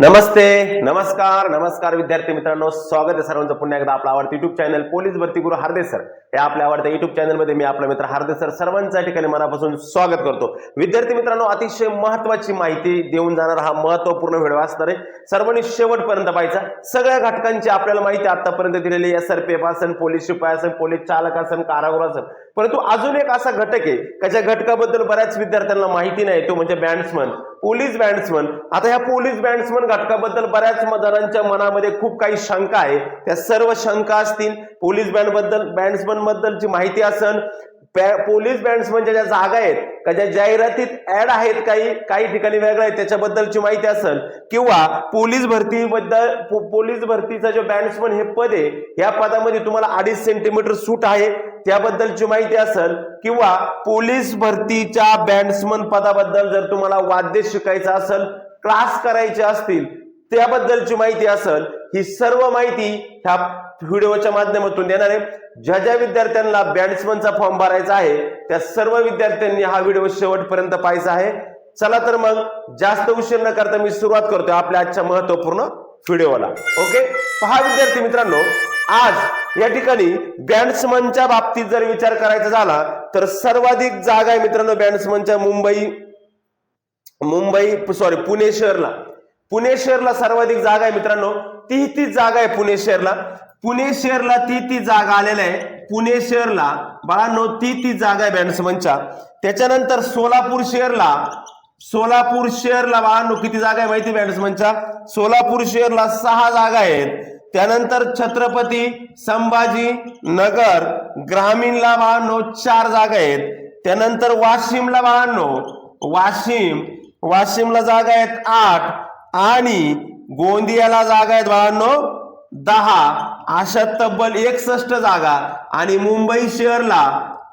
नमस्ते नमस्कार नमस्कार विद्यार्थी मित्रांनो स्वागत आहे सर्वांचं पुन्हा एकदा आपला आवडतं युट्यूब चॅनल पोलीस भरती गुरु हार्दे सर या आपल्या आवडत्या युट्यूब चॅनलमध्ये मी आपला मित्र हार्दे सर सर्वांच्या ठिकाणी मनापासून स्वागत करतो. विद्यार्थी मित्रांनो अतिशय महत्वाची माहिती देऊन जाणार हा महत्त्वपूर्ण व्हिडिओ असणार आहे. सर्वांनी शेवटपर्यंत पाहायचा. सगळ्या घटकांची आपल्याला माहिती आतापर्यंत दिलेली एस आर पी एफ असेल पोलीस शिपाई असेल पोलीस चालक असेल कारागृह असेल परंतु अजून एक असा घटक आहे का ज्या घटकाबद्दल बऱ्याच विद्यार्थ्यांना माहिती नाही तो म्हणजे बँड्समन पोलीस बँड्समन आता ह्या पोलीस बँड्समन घटकाबद्दल बऱ्याच म- जणांच्या मनामध्ये खूप काही शंका आहे. त्या सर्व शंका असतील. पोलीस बँडबद्दल बँड्समन बद्दलची माहिती असेल पॅ- पोलीस बँड्समनच्या ज्या जागा आहेत का ज्या जाहिरातीत ऍड आहेत काही काही ठिकाणी वेगळ्या आहेत त्याच्याबद्दलची माहिती असेल किंवा पोलीस भरतीबद्दल पो- पोलीस भरतीचा जो बँड्समन हे पद आहे या पदामध्ये तुम्हाला अडीच सेंटीमीटर सूट आहे. त्याबद्दलची माहिती असेल किंवा पोलीस भरतीच्या बँड्समन पदाबद्दल जर तुम्हाला वाद्य शिकायचं असेल क्लास करायचे असतील त्याबद्दलची माहिती असेल ही सर्व माहिती ह्या व्हिडिओच्या माध्यमातून देणार आहे. ज्या ज्या विद्यार्थ्यांना बँड्समनचा फॉर्म भरायचा आहे त्या सर्व विद्यार्थ्यांनी हा व्हिडिओ शेवटपर्यंत पाहायचा आहे. चला तर मग जास्त उशीर न करता मी सुरुवात करतोय आपल्या आजच्या महत्त्वपूर्ण व्हिडिओला ओके पहा विद्यार्थी मित्रांनो आज या ठिकाणी बँड्समनच्या बाबतीत जर विचार करायचा झाला तर सर्वाधिक जागा आहे मित्रांनो बँड्समनच्या मुंबई मुंबई सॉरी पुणे शहरला. पुणे शहरला सर्वाधिक जागा आहे मित्रांनो. ती ती जागा आहे पुणे शहरला. पुणे शहरला ती ती जागा आलेल्या आहे. पुणे शहरला बाळांनो ती ती जागा आहे बँड्समनच्या. त्याच्यानंतर सोलापूर शहरला सोलापूर शहरला बाळांनो किती जागा आहे माहिती बॅट्समनच्या? सोलापूर शहरला सहा जागा आहेत. त्यानंतर छत्रपती संभाजी नगर ग्रामीणला वाहनो चार जागा आहेत. त्यानंतर वाशिमला वाहनो वाशिम वाशिमला जागा आहेत आठ आणि गोंदियाला जागा आहेत वाहनो दहा. अशा तब्बल एकसष्ट जागा. आणि मुंबई शहरला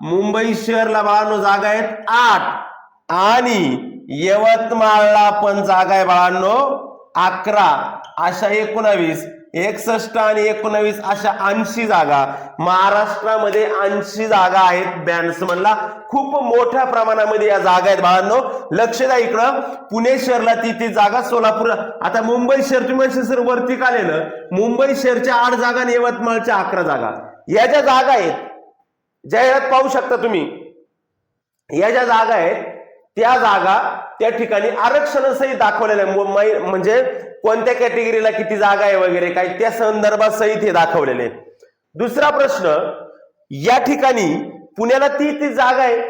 मुंबई शहरला वाहनो जागा आहेत आठ आणि यवतमाळला पण जागा आहे बाळांनो अकरा अशा एकोणावीस एकसष्ट आणि एकोणावीस अशा ऐंशी जागा. महाराष्ट्रामध्ये ऐंशी जागा आहेत बॅट्समनला खूप मोठ्या प्रमाणामध्ये या जागा आहेत बाळांनो. लक्ष द्या इकडं. पुणे शहरला ती ती जागा सोलापूर आता मुंबई शहर तुम्ही सर वरती का मुंबई शहरच्या आठ जागा आणि यवतमाळच्या अकरा जागा. या ज्या जागा आहेत जाहिरात पाहू शकता तुम्ही. या ज्या जागा आहेत त्या जागा त्या ठिकाणी आरक्षणासही दाखवलेल्या आहे. म्हणजे कोणत्या कॅटेगरीला किती जागा आहे वगैरे काय त्या संदर्भात सहित हे दाखवलेले आहे. दुसरा प्रश्न या ठिकाणी पुण्याला ती ती जागा आहे.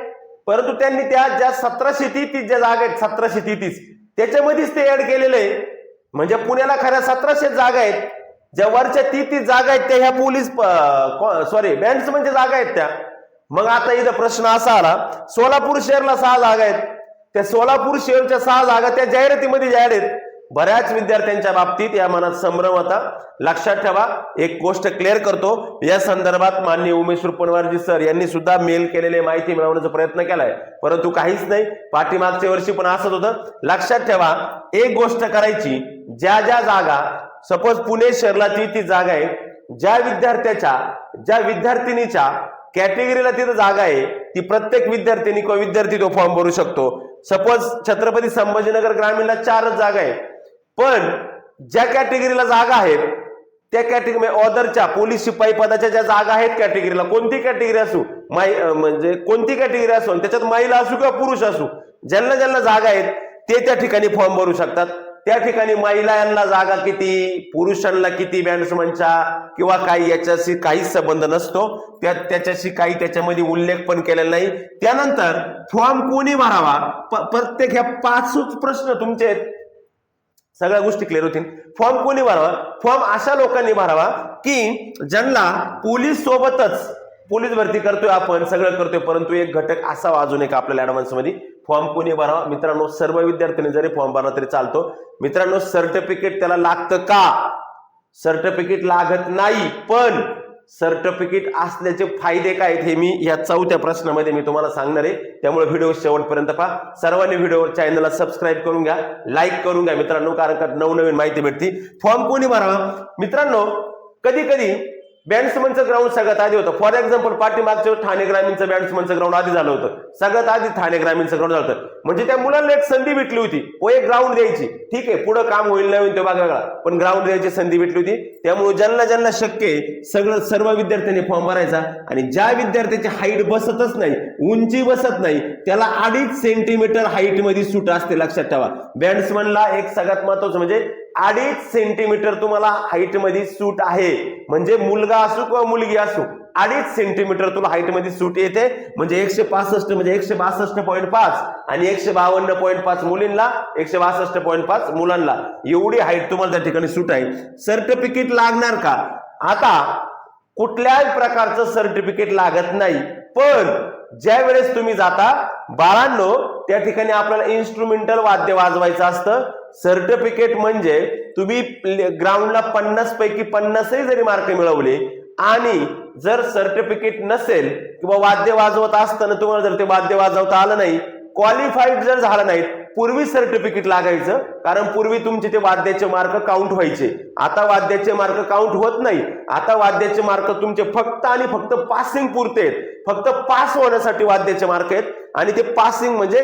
परंतु त्यांनी त्या ज्या सतराशे तीस ज्या जागा आहेत सतराशे तेहतीस त्याच्यामध्येच ते ऍड केलेलं आहे. म्हणजे पुण्याला खऱ्या सतराशे जागा आहेत. ज्या वरच्या ती ती जागा आहेत त्या ह्या पोलीस सॉरी बँड्स म्हणजे जागा आहेत त्या. मग आता इथं प्रश्न असा आला सोलापूर शहरला सहा जागा आहेत. त्या सोलापूर शहरच्या सहा जागा त्या जाहिरातीमध्ये जाहीर आहेत. बऱ्याच विद्यार्थ्यांच्या बाबतीत या मनात संभ्रम होता. लक्षात ठेवा एक गोष्ट क्लिअर करतो. या संदर्भात माननीय उमेश रुपणवारजी सर यांनी सुद्धा मेल केलेले माहिती मिळवण्याचा प्रयत्न केलाय. परंतु काहीच नाही पाठीमागच्या वर्षी पण असत होतं. लक्षात ठेवा एक गोष्ट करायची ज्या ज्या जागा सपोज पुणे शहरला ती ती जागा आहे ज्या विद्यार्थ्याच्या ज्या विद्यार्थिनीच्या कॅटेगरीला तिथं जागा आहे ती प्रत्येक विद्यार्थिनी किंवा विद्यार्थी तो फॉर्म भरू शकतो. सपोज छत्रपती संभाजीनगर ग्रामीणला चारच जागा आहे पण ज्या कॅटेगरीला जागा आहेत त्या कॅटेगरी ऑदरच्या पोलीस शिपाई पदाच्या ज्या जागा आहेत कॅटेगरीला कोणती कॅटेगरी असू? माई म्हणजे कोणती कॅटेगरी असो? आणि त्याच्यात महिला असू किंवा पुरुष असू? ज्यांना ज्यांना जागा आहेत ते त्या ठिकाणी फॉर्म भरू शकतात. त्या ठिकाणी महिलांना जागा किती पुरुषांना किती बँड्समनच्या किंवा काही याच्याशी काहीच संबंध नसतो. त्या त्याच्याशी काही त्याच्यामध्ये उल्लेख पण केलेला नाही. त्यानंतर फॉर्म कोणी भरावा? प्रत्येक ह्या पाचच प्रश्न तुमचे आहेत. सगळ्या गोष्टी क्लिअर होतील. फॉर्म कोणी भरावा? फॉर्म अशा लोकांनी भरावा की ज्यांना पोलीस सोबतच पोलीस भरती करतोय आपण सगळं करतोय परंतु एक घटक असावा अजून एक आपल्याला ऍडव्हान्समध्ये. फॉर्म कोणी भरावा? मित्रांनो सर्व विद्यार्थ्यांनी जरी फॉर्म भरला तरी चालतो. मित्रांनो सर्टिफिकेट त्याला लागतं का? सर्टिफिकेट लागत नाही पण सर्टिफिकेट असल्याचे फायदे काय आहेत हे मी या चौथ्या प्रश्नामध्ये मी तुम्हाला सांगणार आहे. त्यामुळे व्हिडिओ शेवटपर्यंत पहा. सर्वांनी व्हिडिओ चॅनलला सबस्क्राईब करून घ्या लाईक करून घ्या मित्रांनो कारण का नवनवीन माहिती भेटती. फॉर्म कोणी भरावा? मित्रांनो कधी कधी बँड्समनचं ग्राउंड सगळ्यात आधी होतं. फॉर एक्झाम्पल पाठीमागच्या ठाणे ग्रामीणचं बँड्समनचं ग्राउंड आधी झालं होतं. सगळ्यात आधी ठाणे ग्रामीणचं ग्राउंड झालं होतं. म्हणजे त्या मुलांना एक संधी भेटली होती. व एक ग्राउंड द्यायची. ठीक आहे पुढं काम होईल नाही होईल ते वेगळा. पण ग्राउंड द्यायची संधी भेटली होती. त्यामुळे ज्यांना ज्यांना शक्य आहे सगळं सर्व विद्यार्थ्यांनी फॉर्म भरायचा. आणि ज्या विद्यार्थ्याची हाईट बसतच नाही उंची बसत नाही त्याला अडीच सेंटीमीटर हाईटमध्ये सूट असते लक्षात ठेवा. बॅट्समनला एक सगळ्यात महत्वाचं म्हणजे अडीच सेंटीमीटर तुम्हाला हाईटमध्ये सूट आहे. म्हणजे मुलगा असो किंवा मुलगी असो अडीच सेंटीमीटर तुला हाईटमध्ये सूट येते. म्हणजे एकशे पासष्ट म्हणजे एकशे बासष्ट पॉईंट पाच आणि एकशे बावन्न पॉईंट पाच मुलींना एकशे बासष्ट पॉईंट पाच मुलांना. एवढी हाईट तुम्हाला त्या ठिकाणी सूट आहे. सर्टिफिकेट लागणार का? आता कुठल्याही प्रकारचं सर्टिफिकेट लागत नाही. पण ज्या वेळेस तुम्ही जाता बाळांनो त्या ठिकाणी आपल्याला इन्स्ट्रुमेंटल वाद्य वाजवायचं असतं. सर्टिफिकेट म्हणजे तुम्ही ग्राउंडला पन्नास पैकी पन्नासही जरी मार्क मिळवले आणि जर सर्टिफिकेट नसेल किंवा वाद्य वाजवत असताना तुम्हाला जर ते वाद्य वाजवता आलं नाही क्वालिफाईड जर झालं नाही पूर्वी सर्टिफिकेट लागायचं कारण पूर्वी तुमचे ते वाद्याचे मार्क काउंट व्हायचे. आता वाद्याचे मार्क काउंट होत नाही. आता वाद्याचे मार्क तुमचे फक्त आणि फक्त पासिंग पुरते आहेत. फक्त पास होण्यासाठी वाद्याचे मार्क आहेत. आणि ते पासिंग म्हणजे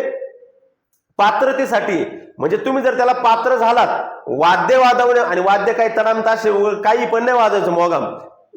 पात्रतेसाठी. म्हणजे तुम्ही जर त्याला पात्र झालात वाद्य वाजवणे आणि वाद्य काही तडाम ताशे काही पण नाही वाजवायचं मोगाम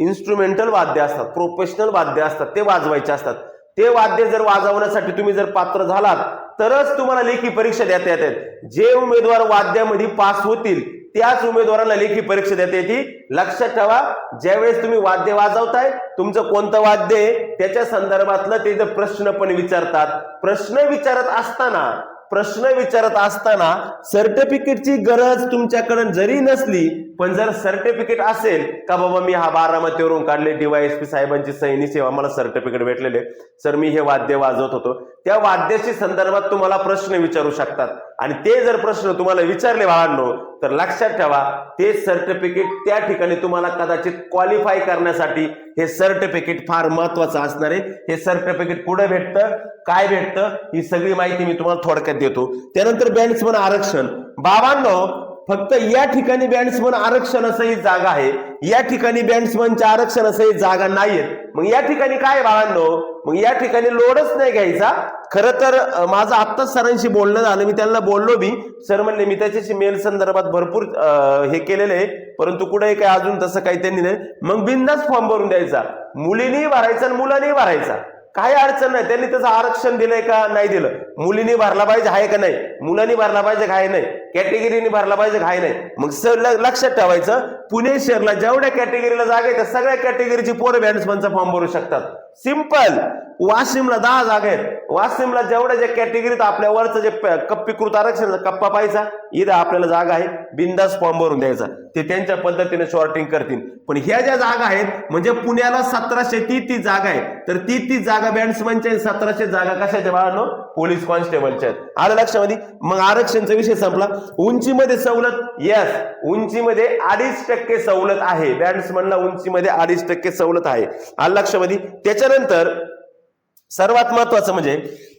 इन्स्ट्रुमेंटल वाद्य असतात प्रोफेशनल वाद्य असतात ते वाजवायचे असतात. ते वाद्य जर वाजवण्यासाठी तुम्ही जर पात्र झालात तरच तुम्हाला लेखी परीक्षा देता येतात जे उमेदवार वाद्यामध्ये पास होतील त्याच उमेदवारांना लेखी परीक्षा देता येते. लक्षात ठेवा ज्यावेळेस तुम्ही वाद्य वाजवताय तुमचं कोणतं वाद्य आहे त्याच्या संदर्भातलं ते जर प्रश्न पण विचारतात. प्रश्न विचारत असताना प्रश्न विचारत असताना सर्टिफिकेटची गरज तुमच्याकडे जरी नसली पण जर सर्टिफिकेट असेल का बाबा मी हा बारामतीवरून काढले डीवायएसपी साहेबांची सैनी सेवा मला सर्टिफिकेट भेटलेले. सर मी हे वाद्य वाजवत होतो. त्या वाद्याशी संदर्भात तुम्हाला प्रश्न विचारू शकतात. आणि ते जर प्रश्न तुम्हाला विचारले बाळांनो तर लक्षात ठेवा ते सर्टिफिकेट त्या ठिकाणी तुम्हाला कदाचित क्वालिफाय करण्यासाठी हे सर्टिफिकेट फार महत्वाचं असणार आहे. हे सर्टिफिकेट कुठं भेटतं काय भेटतं ही सगळी माहिती मी तुम्हाला थोडक्यात देतो. त्यानंतर बँड्समन आरक्षण. बाबांनो फक्त या ठिकाणी बॅट्समन आरक्षणासहित जागा आहे. या ठिकाणी बॅट्समनच्या आरक्षणासहित जागा नाहीयेत. मग या ठिकाणी काय बाळांनो? मग या ठिकाणी लोडच नाही घ्यायचा. खरं तर माझं आत्ताच सरांशी बोलणं झालं. मी त्यांना बोललो बी. सर म्हणले मी त्याच्याशी मेल संदर्भात भरपूर हे केलेलं आहे. परंतु कुठेही काय अजून तसं काही त्यांनी नाही. मग बिंदास फॉर्म भरून द्यायचा. मुलीनेही भरायचा आणि मुलांनीही भरायचा. काही अडचण नाही. त्यांनी त्याचं आरक्षण दिलंय का नाही दिलं? मुलींनी भरला पाहिजे आहे का नाही? मुलांनी भरला पाहिजे काय नाही? कॅटेगरीने भरला पाहिजे काय नाही? मग सर लक्षात ठेवायचं पुणे शहरला जेवढ्या कॅटेगरीला जागा आहे त्या सगळ्या कॅटेगरीची पोरं बॅट्समनचा फॉर्म भरू शकतात. सिंपल वाशिमला दहा जागा आहेत. वाशिमला जेवढ्या ज्या कॅटेगरीत आपल्या वरचं जे कप्पीकृत आरक्षण कप्पा पाहायचा. इथं आपल्याला जागा आहे. बिंदास फॉर्म भरून द्यायचा. ते त्यांच्या पद्धतीने शॉर्टिंग करतील. पण ह्या ज्या जागा आहेत म्हणजे पुण्याला सतराशे ती ती जागा आहे तर ती ती जागा बॅट्समनच्या सतराशे जागा कशाच्या बाळांनो? पोलीस कॉन्स्टेबलच्या आहेत. आलं लक्षामध्ये? मग आरक्षणचा विषय संपला. उंचीमध्ये सवलत येस उंचीमध्ये अडीच टक्के सवलत आहे. बॅट्समनला उंचीमध्ये अडीच टक्के सवलत आहे. आलं लक्षामध्ये? त्याच्यानंतर सर्वात महत्वाचं म्हणजे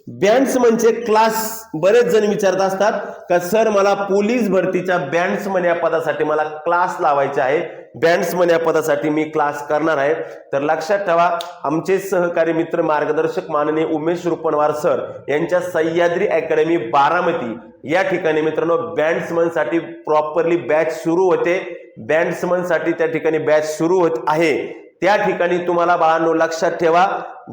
बँड्स म्हणजे क्लास बरेच जण विचारत असतात का सर मला पोलीस भरतीच्या बॅट्समन या पदासाठी मला क्लास लावायचे आहे. बॅट्समन या पदासाठी मी क्लास करणार आहे. तर लक्षात ठेवा आमचे सहकारी मित्र मार्गदर्शक माननीय उमेश रुपणवार सर यांच्या सह्याद्री अकॅडमी बारामती. या ठिकाणी मित्रांनो बँड्समनसाठी प्रॉपरली बॅच सुरू होते. बँड्समनसाठी त्या ठिकाणी बॅच सुरू होत आहे. त्या ठिकाणी तुम्हाला बाळांनो लक्षात ठेवा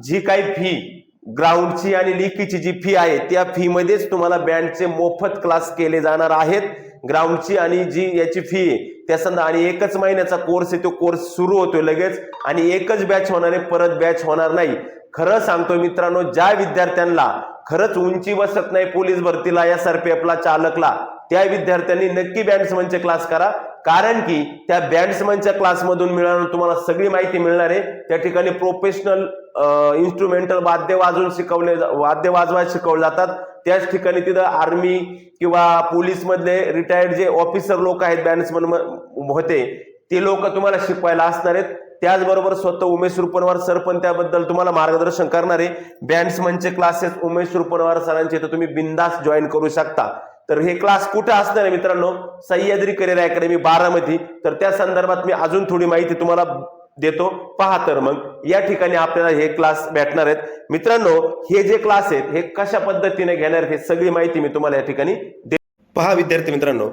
जी काही फी ग्राउंडची आणि लिकीची जी फी आहे त्या फी मध्येच तुम्हाला बँडचे मोफत क्लास केले जाणार आहेत. ग्राउंडची आणि जी याची फी त्या आणि एकच महिन्याचा कोर्स आहे तो कोर्स सुरू होतो लगेच. आणि एकच बॅच होणार आहे परत बॅच होणार नाही. खरं सांगतो मित्रांनो ज्या विद्यार्थ्यांना खरंच उंची बसत नाही पोलीस भरतीला या सरपेपला चालकला त्या विद्यार्थ्यांनी नक्की बॅट्समनचे क्लास करा. कारण की त्या बॅट्समनच्या क्लासमधून मिळणार तुम्हाला सगळी माहिती मिळणार आहे. त्या ठिकाणी प्रोफेशनल इन्स्ट्रुमेंटल वाद्य वाजवून शिकवले जा- वाद्य वाजवायला शिकवले जातात. त्याच ठिकाणी तिथं आर्मी किंवा पोलीसमधले रिटायर्ड जे ऑफिसर लोक आहेत बँड्समन होते ते लोक तुम्हाला शिकवायला असणार आहेत. त्याचबरोबर स्वतः उमेश रुपनवार सर पण त्याबद्दल तुम्हाला मार्गदर्शन करणारे बँड्समनचे क्लासेस उमेश रुपनवार सरांचे तर तुम्ही बिंदास जॉईन करू शकता. तर हे क्लास कुठे असणार आहे मित्रांनो? Sahyadri career academy Baramati. तर त्या संदर्भात मी अजून थोडी माहिती तुम्हाला देतो. पहा तर मग. या ठिकाणी आपल्याला हे क्लास भेटणार आहेत. मित्रांनो हे जे क्लास आहेत हे कशा पद्धतीने घेणार आहेत हे सगळी माहिती मी तुम्हाला या ठिकाणी दे पहा विद्यार्थी मित्रांनो.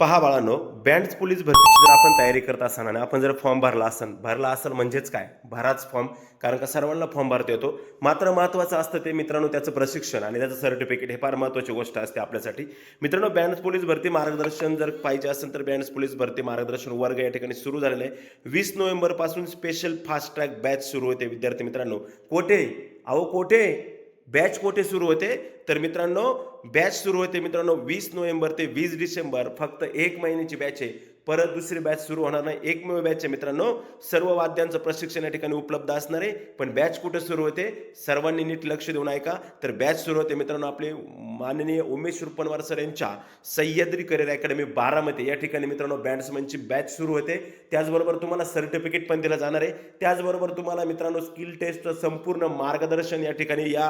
पहा बाळांनो बँड पोलीस भरतीची जर आपण तयारी करत असताना आणि आपण जर फॉर्म भरला असेल भरला असेल म्हणजेच काय? भराच फॉर्म कारण का सर्वांना फॉर्म भरता येतो. मात्र महत्त्वाचं असतं ते मित्रांनो त्याचं प्रशिक्षण आणि त्याचं सर्टिफिकेट हे फार महत्त्वाची गोष्ट असते आपल्यासाठी. मित्रांनो बँड पोलीस भरती मार्गदर्शन जर पाहिजे असेल तर बँड पोलीस भरती मार्गदर्शन वर्ग या ठिकाणी सुरू झालेलं आहे. वीस नोव्हेंबरपासून स्पेशल फास्ट ट्रॅक बॅच सुरू होते विद्यार्थी मित्रांनो. कोठे? अहो कोठे? बॅच कोठे सुरू होते? तर मित्रांनो बॅच सुरू होते मित्रांनो वीस नोव्हेंबर ते वीस डिसेंबर. फक्त एक महिन्याची बॅच आहे. परत दुसरी बॅच सुरू होणार नाही. एकमेव बॅच आहे मित्रांनो. सर्व वाद्यांचं प्रशिक्षण या ठिकाणी उपलब्ध असणार आहे. पण बॅच कुठं सुरू होते? सर्वांनी नीट लक्ष देऊन ऐका. तर बॅच सुरू होते मित्रांनो आपले माननीय उमेश रुपनवार सर यांच्या सह्याद्री करिअर अकॅडमी बारामध्ये या ठिकाणी मित्रांनो बँड्समनची बॅच सुरू होते. त्याचबरोबर तुम्हाला सर्टिफिकेट पण दिलं जाणार आहे. त्याचबरोबर तुम्हाला मित्रांनो स्किल टेस्ट संपूर्ण मार्गदर्शन या ठिकाणी या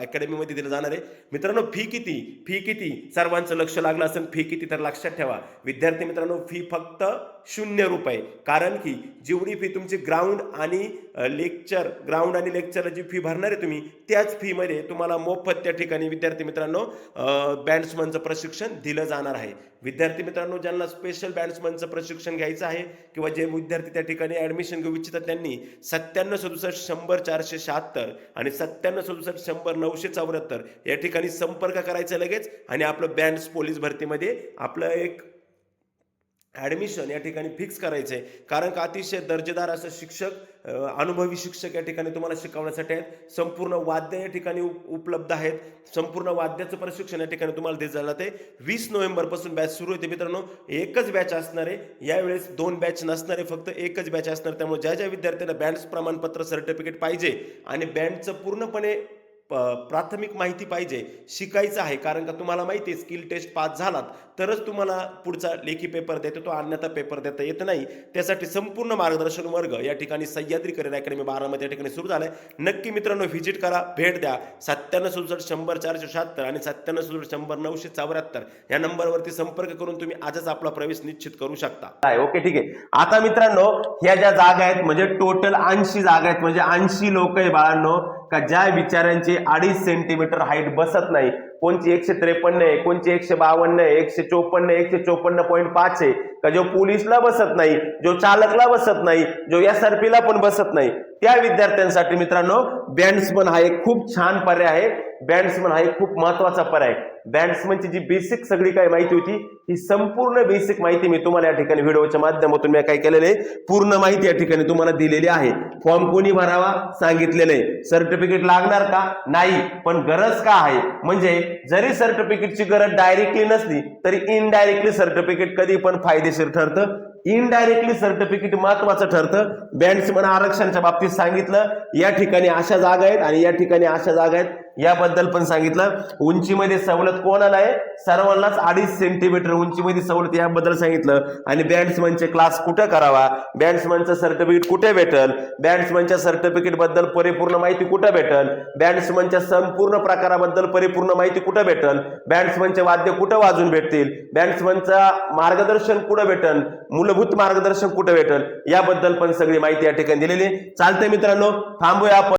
अकॅडमीमध्ये दिलं जाणार आहे. मित्रांनो फी किती? फी किती? सर्वांचं लक्ष लागलं असेल फी किती तर लक्षात ठेवा. विद्यार्थी मित्रांनो फी फक्त शून्य रुपये. कारण की जेवढी फी तुमची ग्राउंड आणि लेक्चर ग्राउंड आणि लेक्चरला जी फी भरणार आहे तुम्ही त्याच फीमध्ये तुम्हाला मोफत त्या ठिकाणी विद्यार्थी मित्रांनो बँड्समनचं प्रशिक्षण दिलं जाणार आहे. विद्यार्थी मित्रांनो ज्यांना स्पेशल बँड्समनचं प्रशिक्षण घ्यायचं आहे किंवा जे विद्यार्थी त्या ठिकाणी ॲडमिशन घेऊ इच्छितात त्यांनी सत्त्याण्णव सदुसष्ट शंभर चारशे शहात्तर आणि सत्त्याण्णव सदुसष्ट शंभर नऊशे चौऱ्याहत्तर या ठिकाणी संपर्क करायचा लगेच आणि आपलं बँड्स पोलीस भरतीमध्ये आपलं एक ॲडमिशन या ठिकाणी फिक्स करायचं आहे कारण का अतिशय दर्जेदार असं शिक्षक अनुभवी शिक्षक या ठिकाणी तुम्हाला शिकवण्यासाठी आहेत. संपूर्ण वाद्य या ठिकाणी उपलब्ध आहेत. संपूर्ण वाद्याचं प्रशिक्षण या ठिकाणी तुम्हाला दिलं जाते वीस नोव्हेंबरपासून बॅच सुरू होते मित्रांनो एकच बॅच असणार आहे. यावेळेस दोन बॅच नसणारे फक्त एकच बॅच असणार त्यामुळे ज्या ज्या विद्यार्थ्यांना बँड्स प्रमाणपत्र सर्टिफिकेट पाहिजे आणि बँडचं पूर्णपणे प- प्राथमिक माहिती पाहिजे शिकायचं आहे. कारण का तुम्हाला माहिती आहे स्किल टेस्ट पास झालात तरच तुम्हाला पुढचा लेखी पेपर देतो तो अन्यथा पेपर देता येत नाही. त्यासाठी संपूर्ण मार्गदर्शन वर्ग या ठिकाणी सह्याद्री करिअर अकॅडमी बारामध्ये या ठिकाणी सुरू झालाय. नक्की मित्रांनो व्हिजिट करा भेट द्या. सत्त्याण्णव सदुसष्ट शंभर चारशे शहात्तर आणि सत्त्याण्णव सदुसष्ट शंभर नऊशे चौऱ्याहत्तर या नंबरवरती संपर्क करून तुम्ही आजच आपला प्रवेश निश्चित करू शकता. ओके ठीक आहे. आता मित्रांनो ह्या ज्या जागा आहेत म्हणजे टोटल ऐंशी जागा आहेत. म्हणजे ऐंशी लोक आहे बाळांनो. का ज्या बिचाऱ्यांची अडीच सेंटीमीटर हाईट बसत नाही कोणची एकशे त्रेपन्न आहे कोणची एकशे बावन्न आहे एकशे चोपन्न एकशे चोपन्न पॉईंट पाच आहे का जो पोलीसला बसत नाही जो चालकला बसत नाही जो एस आर पीला पण बसत नाही त्या विद्यार्थ्यांसाठी मित्रांनो बँड्समन हा एक खूप छान पर्याय आहे. बँड्समन हा एक खूप महत्त्वाचा पर्याय बँड्समनची जी बेसिक सगळी काही माहिती होती ही संपूर्ण बेसिक माहिती मी तुम्हाला या ठिकाणी व्हिडिओच्या माध्यमातून मी काय केलेलं आहे. पूर्ण माहिती या ठिकाणी तुम्हाला दिलेली आहे. फॉर्म कोणी भरावा? सांगितलेलं आहे. सर्टिफिकेट लागणार का? नाही. पण गरज का आहे? म्हणजे जरी सर्टिफिकेटची गरज डायरेक्टली नसली तरी इनडायरेक्टली सर्टिफिकेट कधी पण फायदेशीर ठरतं. इनडायरेक्टली सर्टिफिकेट महत्वाचं ठरतं. बँड्समन आरक्षणाच्या बाबतीत सांगितलं. या ठिकाणी अशा जागा आहेत आणि या ठिकाणी अशा जागा आहेत. याबद्दल पण सांगितलं. उंचीमध्ये सवलत कोणाला आहे? सर्वांनाच अडीच सेंटीमीटर उंचीमध्ये सवलत याबद्दल सांगितलं. आणि बँड्समनचे क्लास कुठे करावा? बँड्समनचं सर्टिफिकेट कुठे भेटल? बँड्समनच्या सर्टिफिकेटबद्दल परिपूर्ण माहिती कुठे भेटल? बँड्समनच्या संपूर्ण प्रकाराबद्दल परिपूर्ण माहिती कुठे भेटल? बँड्समनचे वाद्य कुठं वाजून भेटतील? बँड्समनचा मार्गदर्शन कुठं भेटल? मूलभूत मार्गदर्शन कुठं भेटल? याबद्दल पण सगळी माहिती या ठिकाणी दिलेली चालते चालतंय मित्रांनो थांबूया आपण.